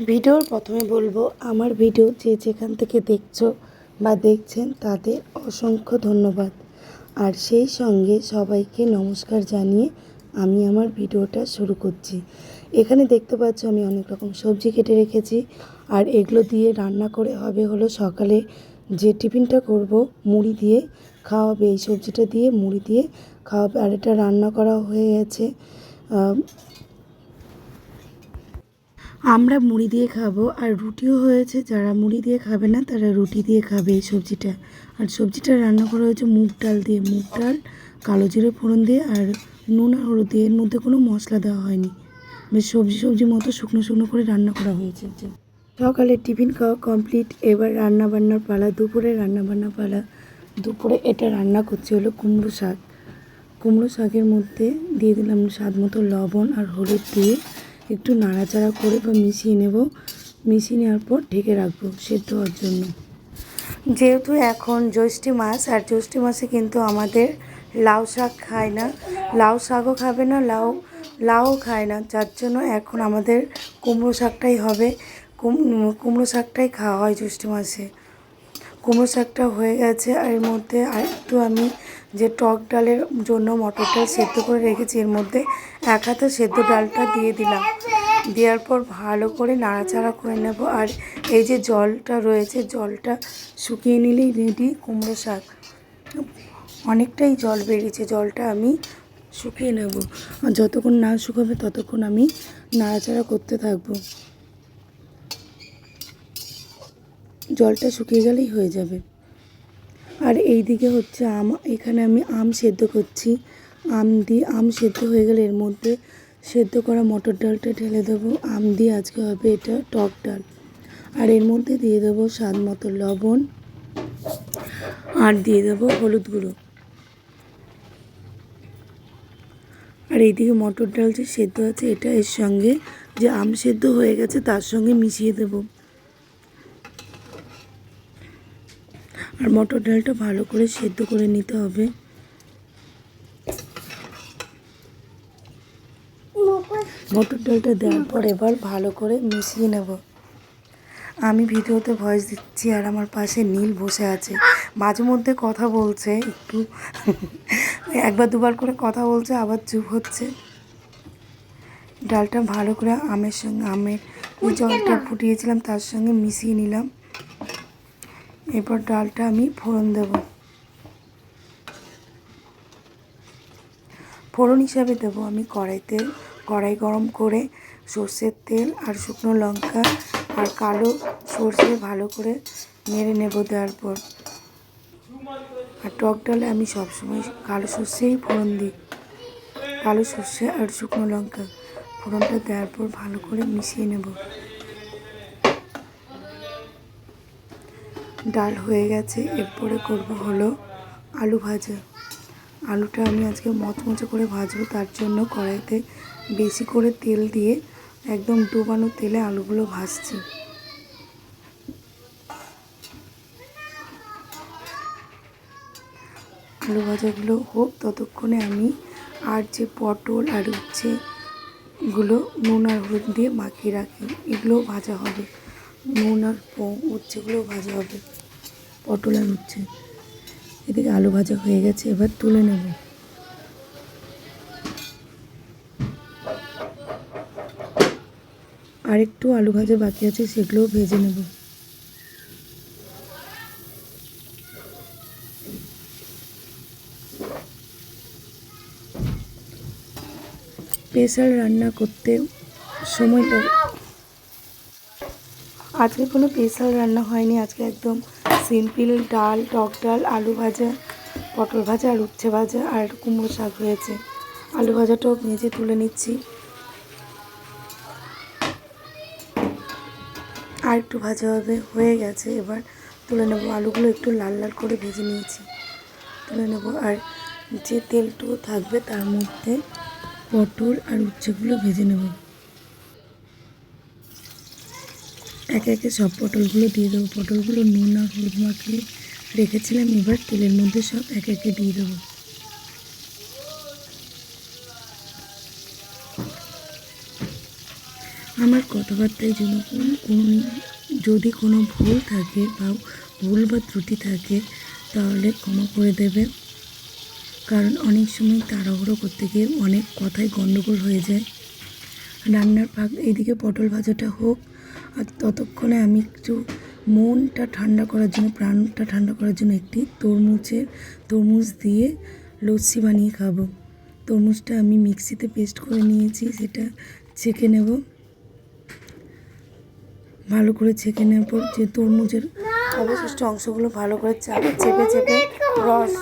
ভিডিওর প্রথমে বলব, আমার ভিডিও যে যেখান থেকে দেখছ বা দেখছেন তাদের অসংখ্য ধন্যবাদ। আর সেই সঙ্গে সবাইকে নমস্কার জানিয়ে আমি আমার ভিডিওটা শুরু করছি। এখানে দেখতে পাচ্ছ আমি অনেক রকম সবজি কেটে রেখেছি। আর এগুলো দিয়ে রান্না করে হবে হলো সকালে যে টিফিনটা করব, মুড়ি দিয়ে খাওয়াবে। এই সবজিটা দিয়ে মুড়ি দিয়ে খাওয়াবে। আর এটা রান্না করা হয়ে গেছে আমরা মুড়ি দিয়ে খাব, আর রুটিও হয়েছে যারা মুড়ি দিয়ে খাবে না, তারা রুটি দিয়ে খাবে এই সবজিটা। আর সবজিটা রান্না করা হয়েছে মুগ ডাল দিয়ে, মুগ ডাল, কালো জিরে ফোড়ন দিয়ে, আর নুন আর হলুদ দিয়ে। এর মধ্যে কোনো মশলা দেওয়া হয়নি। বেশ সবজি সবজি মতো শুকনো শুকনো করে রান্না করা হয়েছে। সকালে টিফিন খাওয়া কমপ্লিট। এবার রান্না বান্নার পালা, দুপুরে রান্না বান্নার পালা। দুপুরে এটা রান্না করছে হলো কুমড়ো শাক। কুমড়ো শাকের মধ্যে দিয়ে দিলাম স্বাদ মতো লবণ আর হলুদ দিয়ে। একটু নাড়াচাড়া করে বা মিশিয়ে নেব। মিশিয়ে নেওয়ার পর ঢেকে রাখব সেদ্ধ হওয়ার জন্য। যেহেতু এখন জ্যৈষ্ঠী মাস, আর জ্যৈষ্ঠী মাসে কিন্তু আমাদের লাউ শাক খায় না। লাউ শাকও খাবে না, লাউ লাউ খায় না। যার জন্য এখন আমাদের কুমড়ো শাকটাই হবে। কুম- কুমড়ো শাকটাই খাওয়া হয় জ্যৈষ্ঠী মাসে। কুমড়ো শাকটা হয়ে গেছে, আর এর মধ্যে আর একটু আমি যে টক ডালের জন্য মটর ডাল সেদ্ধ করে রেখেছি, এর মধ্যে এক হাতে সেদ্ধ ডালটা দিয়ে দিলাম। দেওয়ার পর ভালো করে নাড়াচাড়া করে নেব। আর এই যে জলটা রয়েছে, জলটা শুকিয়ে নিলেই রেডি কুমড়ো শাক। অনেকটাই জল বেরিয়েছে, জলটা আমি শুকিয়ে নেব। আর যতক্ষণ না শুকাবে ততক্ষণ আমি নাড়াচাড়া করতে থাকব। জলটা শুকিয়ে গেলেই হয়ে যাবে। আর এই দিকে হচ্ছে আম, এখানে আমি আম সেদ্ধ করছি। আম দিয়ে, আম সেদ্ধ হয়ে গেলে এর মধ্যে সেদ্ধ করা মটর ডালটা ঢেলে দেবো। আম দিয়ে আজকে হবে এটা টক ডাল। আর এর মধ্যে দিয়ে দেবো স্বাদ মতো লবণ। আর দিয়ে দেবো হলুদ গুঁড়ো। আর এইদিকে মটর ডাল যে সেদ্ধ আছে, এটা এর সঙ্গে যে আম সেদ্ধ হয়ে গেছে, তার সঙ্গে মিশিয়ে দেবো। আর মটর ডালটা ভালো করে সেদ্ধ করে নিতে হবে। মটর ডালটা দেওয়ার পর এবার ভালো করে মিশিয়ে নেব। আমি ভিডিওতে ভয়েস দিচ্ছি আর আমার পাশে নীল বসে আছে। মাঝে মধ্যে কথা বলছে, একটু একবার দুবার করে কথা বলছে, আবার চুপ হচ্ছে। ডালটা ভালো করে আমের সঙ্গে, আমের জলটা ফুটিয়েছিলাম, তার সঙ্গে মিশিয়ে নিলাম। এরপর ডালটা আমি ফোড়ন দেব। ফোড়ন হিসাবে দেব আমি কড়াইতে কড়াই গরম করে সর্ষের তেল আর শুকনো লঙ্কা আর কালো সর্ষে ভালো করে নেড়ে নেব দেওয়ার পর আর টক ডালে আমি সবসময় কালো সর্ষেই ফোড়ন দিই। কালো সর্ষে আর শুকনো লঙ্কা ফোড়নটা দেওয়ার পর ভালো করে মিশিয়ে নেব। ডাল হয়ে গেছে, এরপরে করব হলো আলু ভাজা। আলুটা আমি আজকে মচমচে করে ভাজবো, তার জন্য কড়াইতে বেশি করে তেল দিয়ে একদম ডুবানো তেলে আলুগুলো ভাজছি। আলু ভাজাগুলো হোক, ততক্ষণে আমি আর যে পটল আর উচ্ছে গুলো নুন আর হলুদ দিয়ে মাখিয়ে রাখি, এগুলোও ভাজা হবে। নুন আর উচ্ছেগুলোও ভাজা হবে। পটল আর উচ্ছে। এদিকে আলু ভাজা হয়ে গেছে, এবার তুলে নেব। আর একটু আলু ভাজা বাকি আছে, সেগুলোও ভেজে নেব। স্পেশাল রান্না করতে সময় লাগে আজকে কোনো স্পেশাল রান্না হয়নি। আজকে একদম সিম্পল ডাল, টক ডাল, আলু ভাজা, পটল ভাজা, আর উচ্ছে ভাজা, আর কুমড়ো শাক হয়েছে। আলু ভাজাটাও ভেজে তুলে নিচ্ছি। আর একটু ভাজা হবে, হয়ে গেছে। এবার তুলে নেব আলুগুলো একটু লাল লাল করে ভেজে নিয়েছি। তুলে নেব। আর যে তেলটুকু থাকবে তার মধ্যে পটল আর উচ্ছেগুলো ভেজে নেব। একে একে সব পটলগুলো দিয়ে দেবো। পটলগুলো নুন আর হলুদ মাখিয়ে রেখেছিলাম। এবার তেলের মধ্যে সব একে একে দিয়ে দেবো। আমার কথাবার্তায় যেন কোন- যদি কোনো ভুল থাকে বা ভুল বা ত্রুটি থাকে, তাহলে ক্ষমা করে দেবে। কারণ অনেক সময় তাড়াহুড়ো করতে গিয়ে অনেক কথাই গণ্ডগোল হয়ে যায়। রান্নার ফাঁক এইদিকে পটল ভাজাটা হোক আর ততক্ষণে আমি একটু মনটা ঠান্ডা করার জন্য, প্রাণটা ঠান্ডা করার জন্য একটি তরমুজের তরমুজ দিয়ে লস্যি বানিয়ে খাব। তরমুজটা আমি মিক্সিতে পেস্ট করে নিয়েছি, সেটা ছেঁকে নেব। ভালো করে ছেঁকে নেওয়ার পর যে তরমুজের অবশিষ্ট অংশগুলো ভালো করে চাপে, চেপে চেপে রস,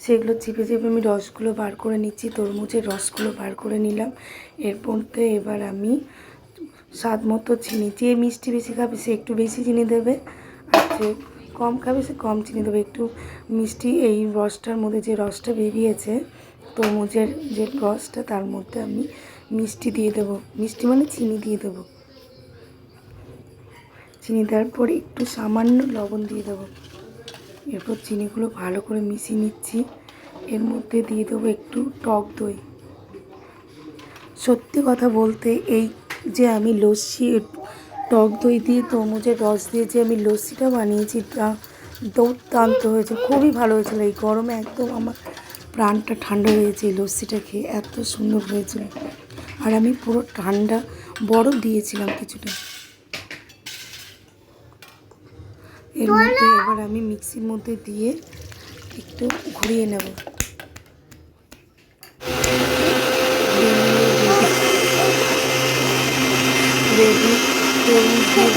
সেগুলো চিপে চেপে আমি রসগুলো বার করে নিচ্ছি, তরমুজের রসগুলো বার করে নিলাম। এরপরতে এবার আমি স্বাদ মতো চিনি। যে মিষ্টি বেশি খাবে, সে একটু বেশি চিনি দেবে। আর যে কম খাবে, সে কম চিনি দেবে। একটু মিষ্টি, এই রসটার মধ্যে যে রসটা বেরিয়েছে, তরমুজের যে রসটা, তার মধ্যে আমি মিষ্টি দিয়ে দেবো। মিষ্টি মানে চিনি দিয়ে দেবো। চিনি দেওয়ার পরে একটু সামান্য লবণ দিয়ে দেবো। এরপর চিনিগুলো ভালো করে মিশিয়ে নিচ্ছি। এর মধ্যে দিয়ে দেবো একটু টক দই। সত্যি কথা বলতে, এই যে আমি লস্যি, টক দই দিয়ে তরমুজের রস দিয়ে যে আমি লস্যিটা বানিয়েছি, তা দুর্দান্ত হয়েছে, খুবই ভালো হয়েছিল। এই গরমে একদম আমার প্রাণটা ঠান্ডা হয়েছে এই লস্যিটা খেয়ে, এত সুন্দর হয়েছিল। আর আমি পুরো ঠান্ডা, বরফ দিয়েছিলাম কিছুটা। এর মধ্যে এবার আমি মিক্সির মধ্যে দিয়ে একটু ঘুরিয়ে নেব রেডি খুব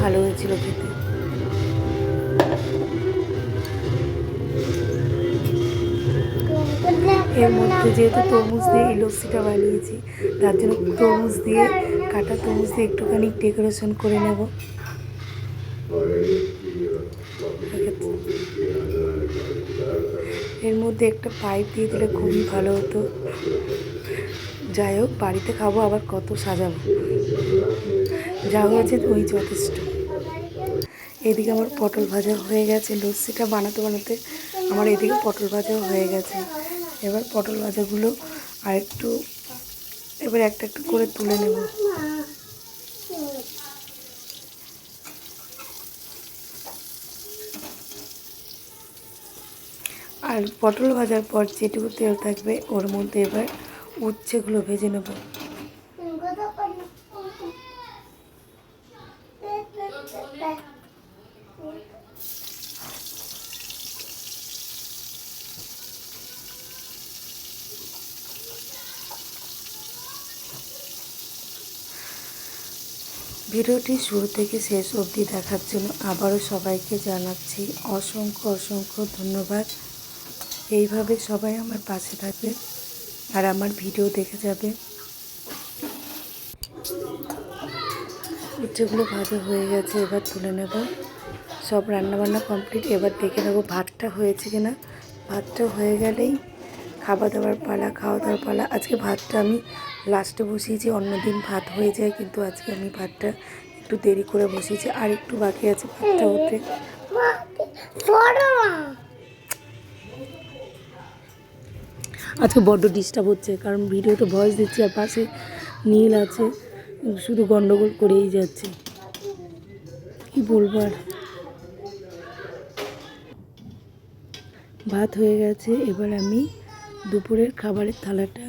ভালো হয়েছিল খেতে। এর মধ্যে যেহেতু তরমুজ দিয়ে এই লস্যিটা বানিয়েছি, তার জন্য তরমুজ দিয়ে, কাটা তরমুজ দিয়ে একটুখানি ডেকোরেশন করে নেব। এর মধ্যে একটা পাইপ দিয়ে দিলে খুবই ভালো হতো। যাই হোক বাড়িতে খাব, আবার কত সাজাবো। যা হয়েছে ওই যথেষ্ট। এদিকে আমার পটল ভাজা হয়ে গেছে, লস্যিটা বানাতে বানাতে আমার এদিকে পটল ভাজাও হয়ে গেছে। এবার পটল ভাজাগুলো আর একটু এবার একটা একটা করে তুলে নেব। আর পটল ভাজার পর যেটুকু তেল থাকবে, ওর মধ্যে এবার উচ্ছেগুলো ভেজে নেব। ভিডিওটি শুরু থেকে শেষ অবধি দেখার জন্য আবারও সবাইকে জানাচ্ছি অসংখ্য অসংখ্য ধন্যবাদ। এইভাবে সবাই আমার পাশে থাকবে আর আমার ভিডিও দেখে যাবে। উচ্ছেগুলো ভাজা হয়ে গেছে, এবার তুলে নেব। সব রান্নাবান্না কমপ্লিট। এবার দেখে নেব ভাতটা হয়েছে কিনা। ভাতটা হয়ে গেলেই খাওয়া দাওয়ার পালা, খাওয়া দাওয়ার পালা। আজকে ভাতটা আমি লাস্টে বসিয়েছি, অন্যদিন ভাত হয়ে যায়, কিন্তু আজকে আমি ভাতটা একটু দেরি করে বসিয়েছি। আর একটু বাকি আছে ভাতটা হতে। আজকে বড্ড ডিস্টার্ব হচ্ছে, কারণ ভিডিওতে ভয়েস দিচ্ছি আর পাশে নীল আছে, শুধু গন্ডগোল করেই যাচ্ছে। কি বলব আর? ভাত হয়ে গেছে, এবার আমি দুপুরের খাবারের থালাটা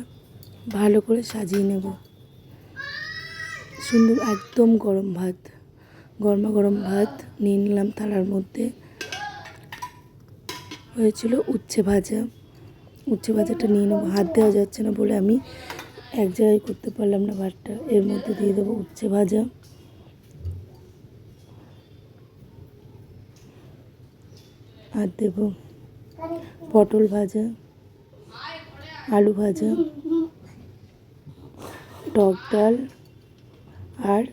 ভালো করে সাজিয়ে নেব। সুন্দর একদম গরম ভাত, গরমা গরম ভাত নিয়ে নিলাম থালার মধ্যে। হয়েছিল উচ্ছে ভাজা। উচ্ছে ভাজাটা নিয়ে নেব। হাত দেওয়া যাচ্ছে না বলে আমি এক জায়গায় করতে পারলাম না ভাতটা। এর মধ্যে দিয়ে দেবো উচ্ছে ভাজা। আর দেবো পটল ভাজা, আলু ভাজা, টক ডাল আর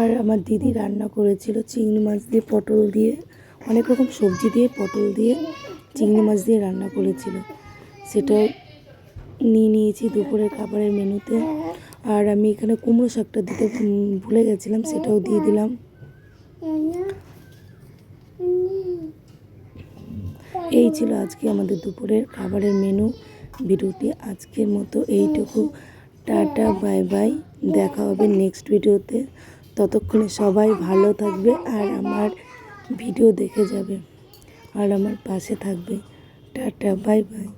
আর আমার দিদি রান্না করেছিল চিংড়ি মাছ দিয়ে পটল দিয়ে, অনেক রকম সবজি দিয়ে পটল দিয়ে। চিংড়ি মাছ দিয়ে রান্না করেছিল। সেটাও নিয়ে নিয়েছি দুপুরের খাবারের মেনুতে। আর আমি এখানে কুমড়ো শাকটা দিতে ভুলে গেছিলাম, সেটাও দিয়ে দিলাম। এই ছিল আজকে আমাদের দুপুরের খাবারের মেনু। ভিডিওটি আজকের মতো এইটুকু। টাটা, বাই বাই। দেখা হবে নেক্সট ভিডিওতে। ততক্ষণে সবাই ভালো থাকবে আর আমার ভিডিও দেখে যাবে। আর আমার পাশে থাকবে। Tata bye by